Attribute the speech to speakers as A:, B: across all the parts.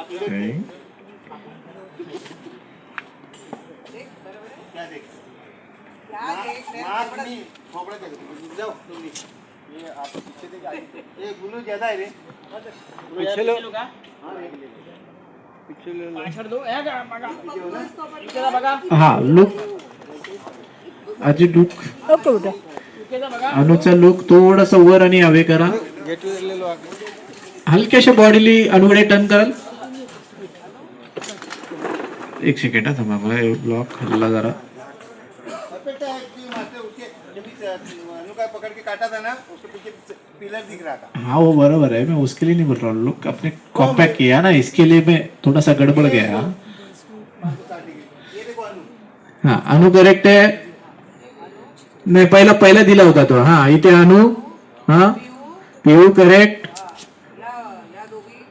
A: Okay.
B: हैं?
C: पीछे है लो हाँ
A: हा लुक आजी लुक अनुचा लुक थोडासा वर आणि हवे करा। हलक्याशा बॉडीली अनुकडे टर्न कराल. एक सेकंड हा थांबा मला ब्लॉक हल्ला जरा.
C: है था
A: हाँ वो बराबर है मैं उसके लिए नहीं बोल रहा हूँ. लुक अपने कॉम्पैक्ट किया ना इसके लिए मैं थोड़ा सा गड़बड़ गया हा। अनु करेक्ट आहे नाही पहिला पहिला दिला होता तो हा इथे अनु हा। पिऊ करेक्ट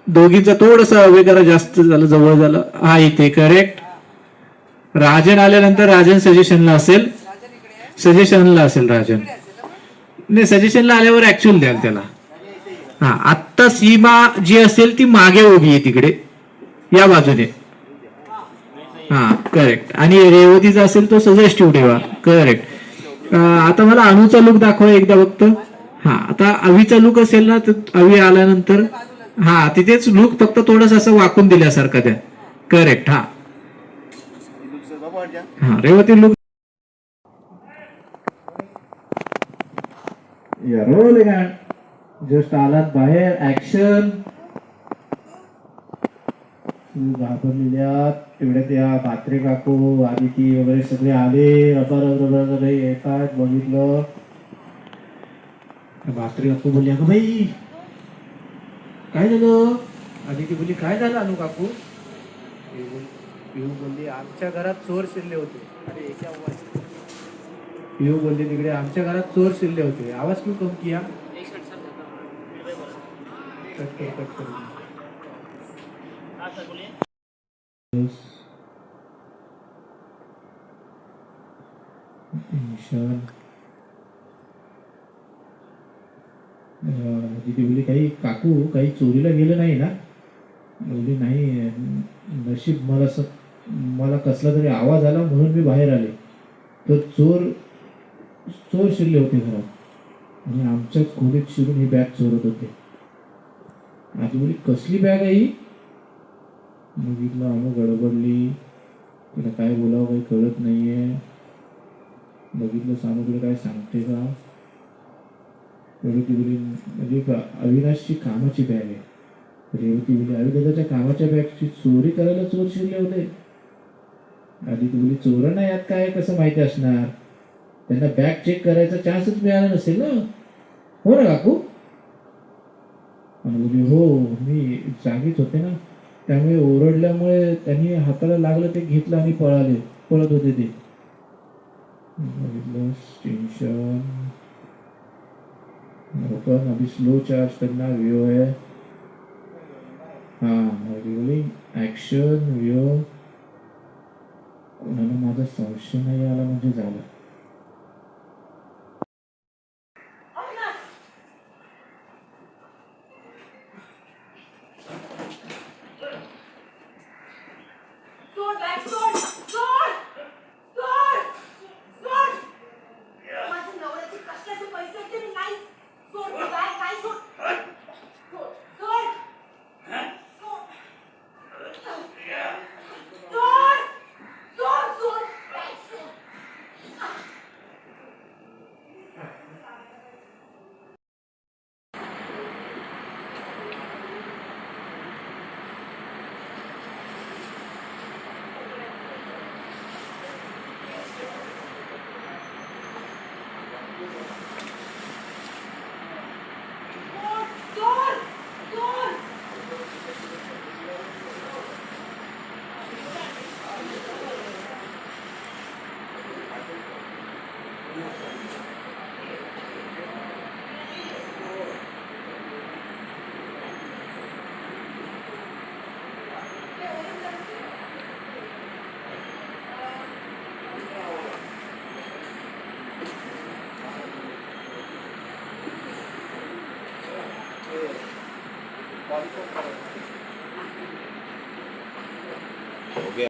A: दोघींचं थोडस हवे करा जास्त झालं जवळ झालं. हा इथे करेक्ट राजन आल्यानंतर राजन सजेशनला असेल. सजेशनला असेल राजन. नाही सजेशनला आल्यावर ऍक्च्युअल द्याल त्याला. हा आत्ता सीमा जी असेल ती मागे उभी आहे तिकडे. या बाजूने. हा करेक्ट आणि रेवतीचा असेल तो सजेस्टिव्ह ठेवा. करेक्ट आता मला अणूचा लुक दाखवा एकदा फक्त. हा आता अवीचा लुक असेल ना तर अवी आल्यानंतर हा तिथेच लुक फक्त थोडस असं वाकून दिल्यासारखं त्या. करेक्ट हा. हा रेवती लुक रोल जस्ट आलात बाहेर ऍक्शन घाबरलेल्या तेवढ्या त्या म्हात्रे काकू आदिती वगैरे सगळे आले. रबर रबर येतात बघितलं. म्हात्रे काकू बोलली अगं बाई काय झालं? आदिती बोलली काय झालं अनु काकू? पिऊ बोल- पिऊ बोलली आमच्या घरात चोर शिरले होते. अरे याच्या आवाज पिऊ बोलली तिकडे आमच्या घरात चोर शिरले होते. आवाज क्यों कम किया? कट कर कट कर. टेन्शन तिथे बोलली काही काकू काही चोरीला गेलं नाही ना? बोलली नाही नशीब मला असं मला कसला तरी आवाज आला म्हणून मी बाहेर आले. तर चोर चोर शिरले होते घरात. आणि आमच्या खोलीत शिरून ही बॅग चोरत होते. आधी बोली कसली बॅग आहे ही? बघितलं अनु गडबडली. तिला काय बोलावं काही कळत नाहीये. बघितलं सानूकडे काय सांगते का? रेवती म्हणजे का- अविनाशची कामाची बॅग आहे. रेवती बोली अविदाच्या कामाच्या बॅगची चोरी करायला चोर शिरले होते. आधी ती चोर चोरांना यात काय कसं माहिती असणार? त्यांना बॅग चेक करायचा चान्सच मिळाला नसेल ना? हो ना काकू? बोली हो मी जागीच होते ना. त्यामुळे ओरडल्यामुळे त्यांनी हाताला लागलं ते घेतलं आणि पळाले पळत होते ते. टेन्शन ओपन अभी स्लो चार्ज करना व्यू है हाँ रोलिंग ऍक्शन व्यू कोणाला माझा संशय नाही आला म्हणजे झालं
B: body control.